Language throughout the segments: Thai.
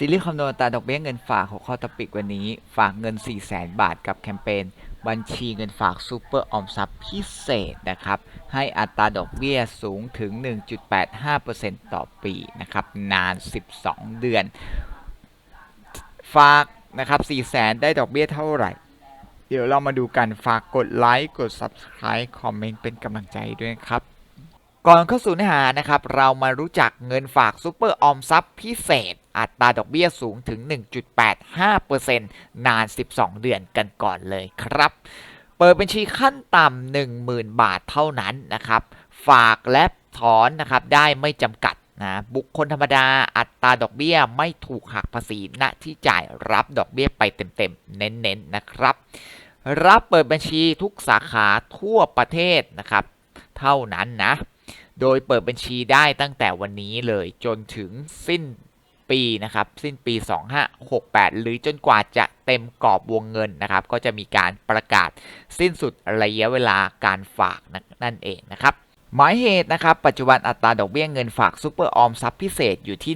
ซีรีส์คำนวณตาดอกเบี้ยเงินฝากหัวข้อตปิกวันนี้ ฝากเงิน 4 0 0แสนบาทกับแคมเปญบัญชีเงินฝากซูเปอร์ออมทรัพย์พิเศษนะครับ ให้อัตราดอกเบี้ยสูงถึง 1.85%ต่อปีนะครับ นาน 12 เดือน ฝากนะครับ4 0 0แสนได้ดอกเบี้ยเท่าไหร่ เดี๋ยวเรามาดูกันฝากกดไลค์กด Subscribe คอมเมนต์เป็นกำลังใจด้วยนะครับก่อนเข้าสู่เนื้อหานะครับ เรามารู้จักเงินฝากซูเปอร์ออมทรัพย์พิเศษ อัตราดอกเบี้ยสูงถึง 1.85%นาน 12 เดือนกันก่อนเลยครับ เปิดบัญชีขั้นต่ำ10,000 บาทเท่านั้นนะครับ ฝากและถอนนะครับได้ไม่จำกัดนะบุคคลธรรมดาอัตราดอกเบี้ยไม่ถูกหักภาษีณที่จ่ายรับดอกเบี้ยไปเต็มๆ เน้นๆนะครับ รับเปิดบัญชีทุกสาขาทั่วประเทศนะครับ เท่านั้นนะ โดยเปิดบัญชีได้ตั้งแต่วันนี้เลยจนถึงสิ้น ปีนะครับสิ้นปี 2568 หรือจนกว่าจะเต็มกรอบวงเงินนะครับ ก็จะมีการประกาศสิ้นสุดระยะเวลาการฝากนนั่นเองนะครับหมายเหตุนะครับ ปัจจุบันอัตราดอกเบี้ยเงินฝากซูเปอร์ออมทรัพย์พิเศษอยู่ที่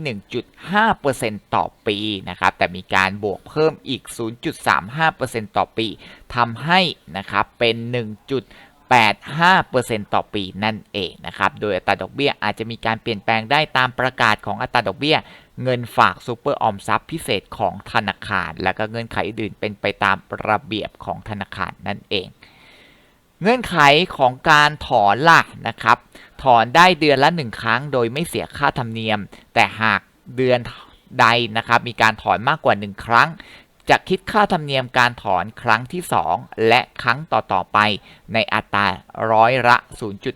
1.5%ต่อปีนะครับ แต่มีการบวกเพิ่มอีก 0.35%ต่อปีทำให้นะครับเป็น 1.85%ต่อปีนั่นเองนะครับ โดยอัตราดอกเบี้ยอาจจะมีการเปลี่ยนแปลงได้ตามประกาศของอัตราดอกเบี้ย เงินฝากซูเปอร์ออมทรัพย์พิเศษของธนาคาร และก็เงื่อนไขอื่นเป็นไปตามระเบียบของธนาคารนั่นเอง เงื่อนไขของการถอนล่ะนะครับ ถอนได้เดือนละ 1 ครั้งโดยไม่เสียค่าธรรมเนียม แต่หากเดือนใดนะครับมีการถอนมากกว่า 1 ครั้ง จะคิดค่าธรรมเนียมการถอนครั้งที่ 2 และครั้งต่อๆไปในอัตราร้อยละ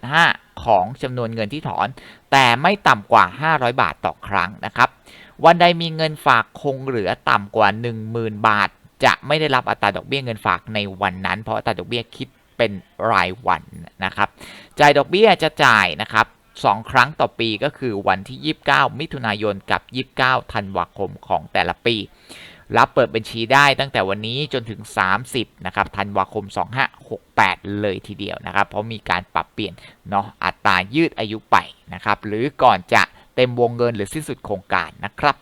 0.5 ของจำนวนเงินที่ถอน แต่ไม่ต่ำกว่า 500 บาทต่อครั้งนะครับ วันใดมีเงินฝากคงเหลือต่ำกว่า 10,000 บาท จะไม่ได้รับอัตราดอกเบี้ยเงินฝากในวันนั้น เพราะอัตราดอกเบี้ยคิดเป็นรายวันนะครับจ่ายดอกเบี้ยจะจ่ายนะครับ2ครั้งต่อปีก็คือวันที่ 29 มิถุนายนกับ 29 ธันวาคมของแต่ละปี รับเปิดบัญชีได้ตั้งแต่วันนี้จนถึง 30นะครับธันวาคม 2568 เลยทีเดียวนะครับ เพราะมีการปรับเปลี่ยนเนาะอัตรายืดอายุไปนะครับหรือก่อนจะเต็มวงเงินหรือสิ้นสุดโครงการนะครับ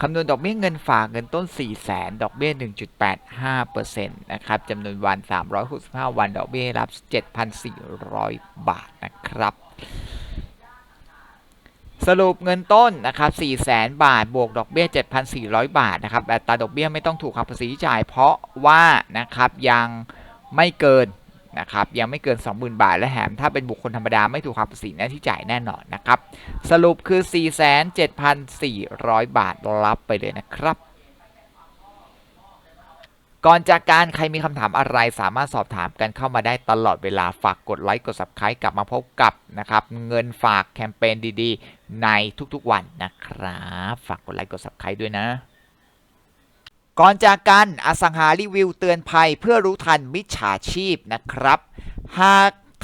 คำนวณดอกเบี้ยเงินฝากเงินต้น 4 0 0แสนดอกเบี้ย 1.85%นะครับจำนวนวัน 365 วัน ดอกเบี้ยรับ 7,400 บาทนะครับ สรุปเงินต้นนะครับ4 0 0แสนบาท บวกดอกเบี้ย 7,400 บาทนะครับอัตราดอกเบี้ยไม่ต้องถูกหักภาษีจ่าย เพราะว่านะครับยังไม่เกินนะครับยังไม่เกิน 20,000 บาท และแถมถ้าเป็นบุคคลธรรมดาไม่ถูกหักภาษีหน้าที่จ่ายแน่นอนนะครับ สรุปคือ 47,400 บาทรับไปเลยนะครับ ก่อนจากการใครมีคำถามอะไรสามารถสอบถามกันเข้ามาได้ตลอดเวลาฝากกดไลค์กด subscribe กลับมาพบกับนะครับเงินฝากแคมเปญดีๆ ในทุกๆวันนะครับ ฝากกดไลค์กด subscribe ด้วยนะ ก่อนจากกันอสังหารีวิวเตือนภัยเพื่อรู้ทันมิจฉาชีพนะครับ หาก